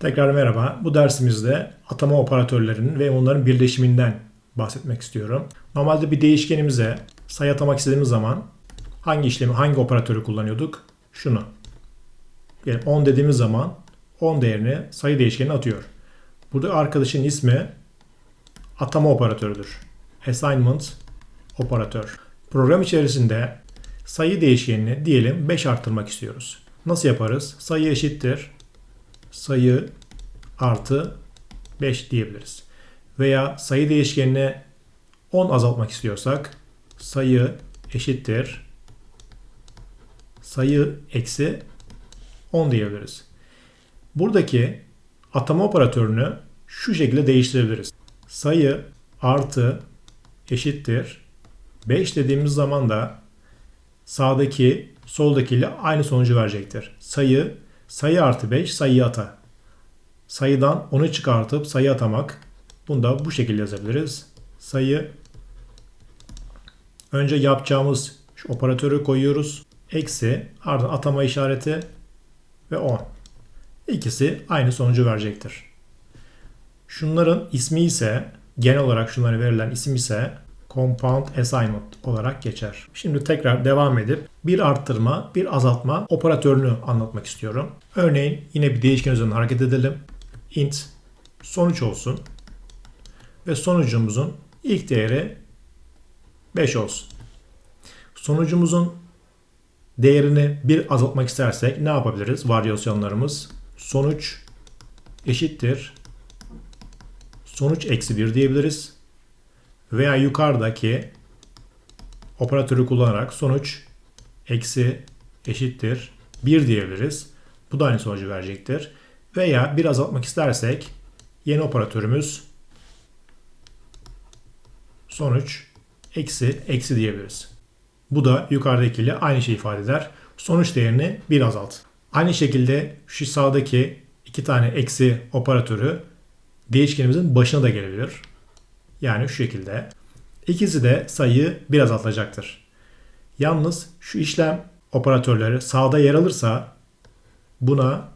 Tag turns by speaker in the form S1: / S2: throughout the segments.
S1: Tekrar merhaba. Bu dersimizde atama operatörlerinin ve onların birleşiminden bahsetmek istiyorum. Normalde bir değişkenimize sayı atamak istediğimiz zaman hangi işlemi, hangi operatörü kullanıyorduk? Şunu. Yani 10 dediğimiz zaman 10 değerini sayı değişkenine atıyor. Burada arkadaşın ismi atama operatörüdür. Assignment operatör. Program içerisinde sayı değişkenini diyelim 5 arttırmak istiyoruz. Nasıl yaparız? Sayı eşittir sayı artı 5 diyebiliriz. Veya sayı değişkenini 10 azaltmak istiyorsak sayı eşittir sayı eksi 10 diyebiliriz. Buradaki atama operatörünü şu şekilde değiştirebiliriz. Sayı artı eşittir 5 dediğimiz zaman da sağdaki soldakiyle aynı sonucu verecektir. Sayı sayı artı 5 sayı ata. Sayıdan 10'u çıkartıp sayı atamak. Bunu da bu şekilde yazabiliriz. Sayı önce yapacağımız şu operatörü koyuyoruz. Eksi ardından atama işareti ve 10. İkisi aynı sonucu verecektir. Şunların ismi ise genel olarak şunlara verilen isim ise compound assignment olarak geçer. Şimdi tekrar devam edip bir arttırma, bir azaltma operatörünü anlatmak istiyorum. Örneğin yine bir değişken üzerinden hareket edelim. int sonuç olsun ve sonucumuzun ilk değeri 5 olsun. Sonucumuzun değerini bir azaltmak istersek ne yapabiliriz? Varyasyonlarımız sonuç eşittir sonuç eksi 1 diyebiliriz. Veya yukarıdaki operatörü kullanarak sonuç eksi eşittir 1 diyebiliriz. Bu da aynı sonucu verecektir. Veya bir azaltmak istersek yeni operatörümüz sonuç eksi eksi diyebiliriz. Bu da yukarıdakiyle aynı şeyi ifade eder. Sonuç değerini bir azalt. Aynı şekilde şu sağdaki iki tane eksi operatörü değişkenimizin başına da gelebilir. Yani şu şekilde. İkisi de sayıyı bir azaltacaktır. Yalnız şu işlem operatörleri sağda yer alırsa buna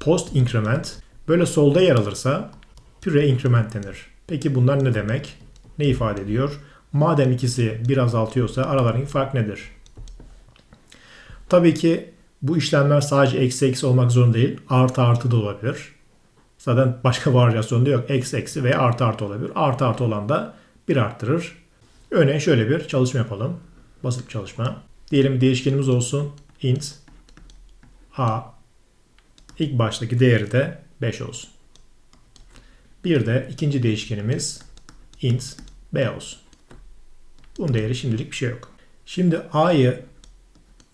S1: post increment, böyle solda yer alırsa pre increment denir. Peki bunlar ne demek? Ne ifade ediyor? Madem ikisi bir azaltıyorsa aralarındaki fark nedir? Tabii ki bu işlemler sadece eksi eksi olmak zorunda değil. Artı artı da olabilir. Zaten başka varyasyonu da yok. Eksi eksi veya artı artı olabilir. Artı artı olan da bir arttırır. Örneğin şöyle bir çalışma yapalım. Basit çalışma. Diyelim değişkenimiz olsun. int a ilk baştaki değeri de 5 olsun. Bir de ikinci değişkenimiz int b olsun. Bunun değeri şimdilik bir şey yok. Şimdi a'yı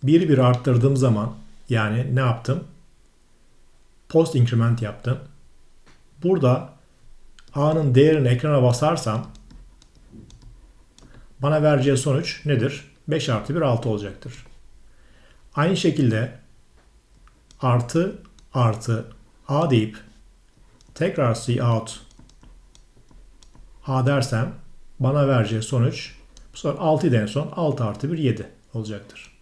S1: bir bir arttırdığım zaman yani ne yaptım? Post increment yaptım. Burada a'nın değerini ekrana basarsam bana vereceği sonuç nedir? 5 artı 1 6 olacaktır. Aynı şekilde artı artı a deyip tekrar see out a dersem bana vereceği sonuç bu sefer 6 en son 6 artı 1 7 olacaktır.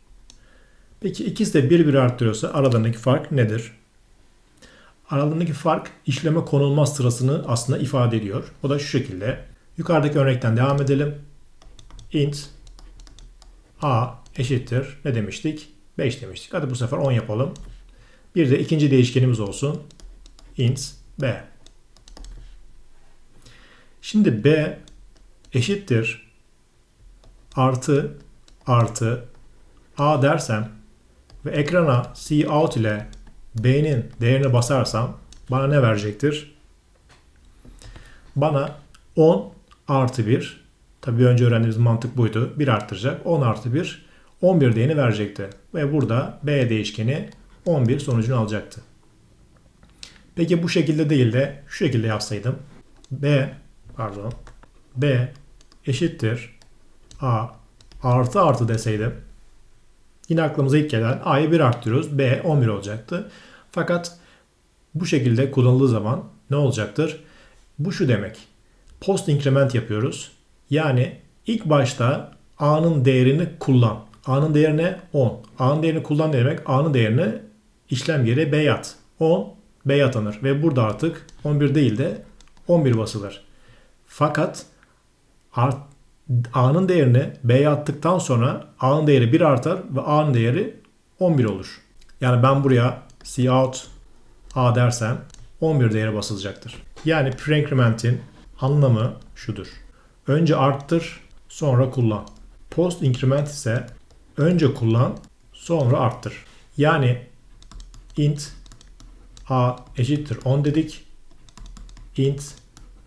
S1: Peki ikisi de bir bir arttırıyorsa aralarındaki fark nedir? Aralarındaki fark işleme konulmaz sırasını aslında ifade ediyor. O da şu şekilde. Yukarıdaki örnekten devam edelim. int a eşittir ne demiştik? 5 demiştik. Hadi bu sefer 10 yapalım. Bir de ikinci değişkenimiz olsun. int b. Şimdi b eşittir artı artı a dersem ve ekrana see out ile b'nin değerini basarsam bana ne verecektir? Bana 10 artı 1 tabi önce öğrendiğimiz mantık buydu. 1 arttıracak. 10 artı 1 11 değerini verecekti. Ve burada b değişkeni 11 sonucunu alacaktı. Peki bu şekilde değil de şu şekilde yapsaydım. b pardon b eşittir a artı artı deseydim Yine aklımıza ilk gelen A'yı 1 arttırıyoruz. B 11 olacaktı. Fakat bu şekilde kullanıldığı zaman ne olacaktır? Bu şu demek. Post increment yapıyoruz. Yani ilk başta A'nın değerini kullan. A'nın değerine 10. A'nın değerini kullan demek A'nın değerini işlem yeri B yat. 10 B'ye atanır. Ve burada artık 11 değil de 11 basılır. Fakat art, A'nın değerini B'ye attıktan sonra A'nın değeri 1 artar ve A'nın değeri 11 olur. Yani ben buraya cout A dersem 11 değeri basılacaktır. Yani pre-increment'in anlamı şudur. Önce arttır, sonra kullan. Post increment ise önce kullan, sonra arttır. Yani int a eşittir 10 dedik. int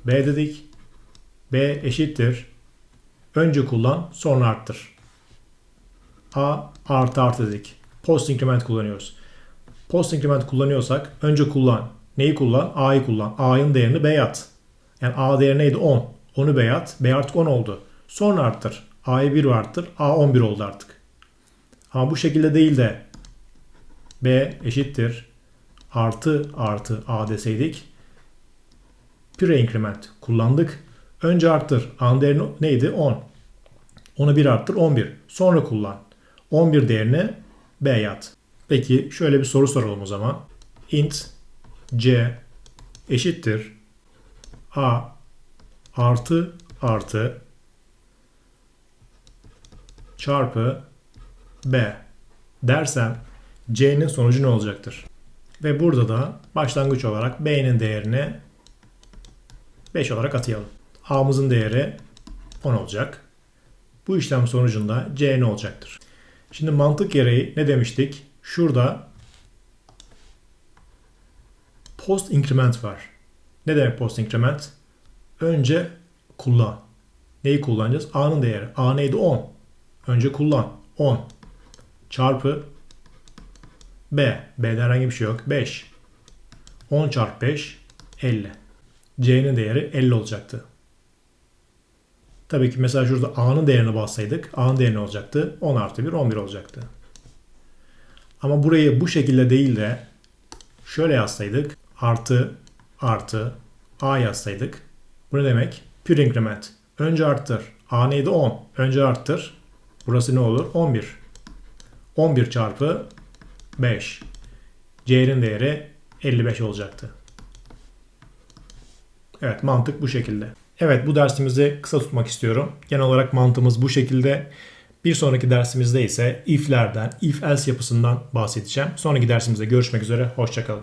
S1: b dedik. b eşittir önce kullan, sonra arttır. a artı artı dedik. Post increment kullanıyoruz. Post increment kullanıyorsak önce kullan. Neyi kullan? A'yı kullan. A'nın değerini B'ye at. Yani A değeri neydi? 10. Onu B'ye at. B artık 10 oldu. Sonra arttır. A'yı 1 arttır. A 11 oldu artık. Ama bu şekilde değil de B eşittir artı artı A deseydik pre increment kullandık. Önce arttır. A'nın değeri neydi? 10. Onu 1 arttır 11. Sonra kullan. 11 değerini B'ye at. Peki şöyle bir soru soralım o zaman. int c eşittir a artı artı çarpı b dersem c'nin sonucu ne olacaktır? Ve burada da başlangıç olarak b'nin değerini 5 olarak atayalım. A'mızın değeri 10 olacak. Bu işlem sonucunda c ne olacaktır? Şimdi mantık gereği ne demiştik? Şurada post increment var. Ne demek post increment? Önce kullan. Neyi kullanacağız? A'nın değeri. A neydi? 10. Önce kullan. 10 çarpı B. B'de herhangi bir şey yok. 5. 10 çarpı 5 50. C'nin değeri 50 olacaktı. Tabii ki mesela şurada A'nın değerini bassaydık A'nın değeri ne olacaktı? 10 artı 1 11 olacaktı. Ama burayı bu şekilde değil de şöyle yazsaydık artı artı A yazsaydık. Bu ne demek? Pure increment. Önce arttır. A neydi? 10. Önce arttır. Burası ne olur? 11. 11 çarpı 5. C'nin değeri 55 olacaktı. Evet mantık bu şekilde. Evet bu dersimizi kısa tutmak istiyorum. Genel olarak mantığımız bu şekilde. Bir sonraki dersimizde ise if'lerden, if else yapısından bahsedeceğim. Sonraki dersimizde görüşmek üzere. Hoşçakalın.